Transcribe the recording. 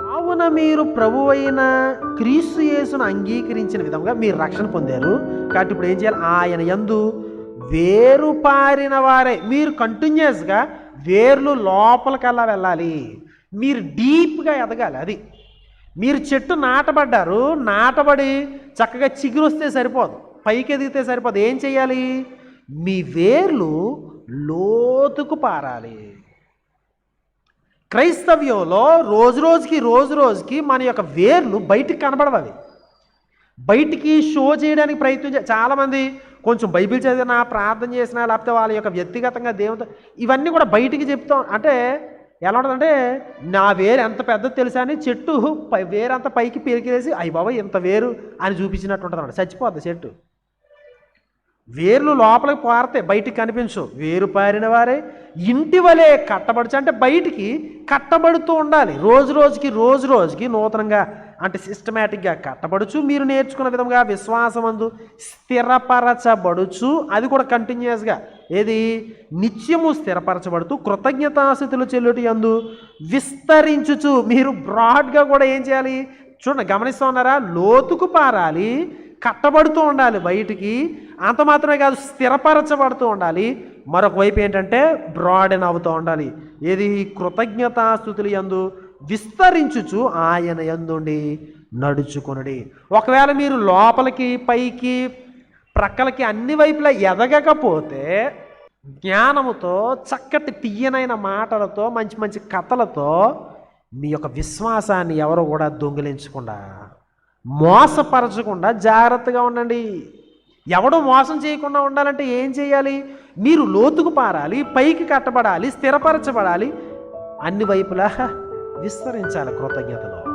కావున మీరు ప్రభువైన క్రీస్తు యేసును అంగీకరించిన విధంగా మీరు రక్షణ పొందారు. కాబట్టి ఇప్పుడు ఏం చేయాలి? ఆయన యందు వేరు పారిన వారే. మీరు కంటిన్యూస్గా వేర్లు లోపలికల్లా వెళ్ళాలి. మీరు డీప్గా ఎదగాలి అది. మీరు చెట్టు నాటబడ్డారు. నాటబడి చక్కగా చిగురు వస్తే సరిపోదు. పైకి ఎదిగితే సరిపోదు. ఏం చేయాలి? మీ వేర్లు లోతుకు పారాలి. క్రైస్తవ్యంలో రోజు రోజుకి రోజు రోజుకి మన యొక్క వేర్లు బయటికి కనబడవవి. బయటికి షో చేయడానికి ప్రయత్నం చే చాలామంది కొంచెం బైబిల్ చదివినా ప్రార్థన చేసినా లేకపోతే వాళ్ళ యొక్క వ్యక్తిగతంగా దేవుతో ఇవన్నీ కూడా బయటికి చెప్తాం. అంటే ఎలా ఉంటుందంటే నా వేరు ఎంత పెద్దది తెలుసా అని చెట్టు వేరంత పైకి పెరికేసి అయ్యి బాబా ఇంత వేరు అని చూపించినట్టు ఉంటుంది చచ్చిపోద్ది చెట్టు. వేర్లు లోపలికి పారితే బయటికి కనిపించు వేరు పారిన వారే ఇంటి వలె కట్టబడుచు అంటే బయటికి కట్టబడుతూ ఉండాలి. రోజు రోజుకి రోజు రోజుకి నూతనంగా అంటే సిస్టమేటిక్గా కట్టబడుచు మీరు నేర్చుకున్న విధంగా విశ్వాసమందు స్థిరపరచబడుచు అది కూడా కంటిన్యూస్గా ఏది? నిత్యము స్థిరపరచబడుతూ కృతజ్ఞతాస్థితులు చెల్లుటి అందు విస్తరించుచు మీరు బ్రాడ్గా కూడా ఏం చేయాలి? చూడండి గమనిస్తూ ఉన్నారా? లోతుకు పారాలి. కట్టబడుతూ ఉండాలి బయటికి. అంత మాత్రమే కాదు స్థిరపరచబడుతూ ఉండాలి. మరొక వైపు ఏంటంటే బ్రాడెన్ అవుతూ ఉండాలి. ఏది? కృతజ్ఞతాస్థుతులు ఎందు విస్తరించుచు ఆయన ఎందుండి నడుచుకొనుడి. ఒకవేళ మీరు లోపలికి పైకి ప్రక్కలకి అన్ని వైపులా ఎదగకపోతే జ్ఞానముతో చక్కటి తీయనైన మాటలతో మంచి మంచి కథలతో మీ యొక్క విశ్వాసాన్ని ఎవరు కూడా దొంగిలించకుండా మోసపరచకుండా జాగ్రత్తగా ఉండండి. ఎవడో మోసం చేయకుండా ఉండాలంటే ఏం చేయాలి? మీరు లోతుకు పారాలి పైకి కట్టబడాలి స్థిరపరచబడాలి. అన్ని వైపులా విస్తరించాలి కృతజ్ఞతలో.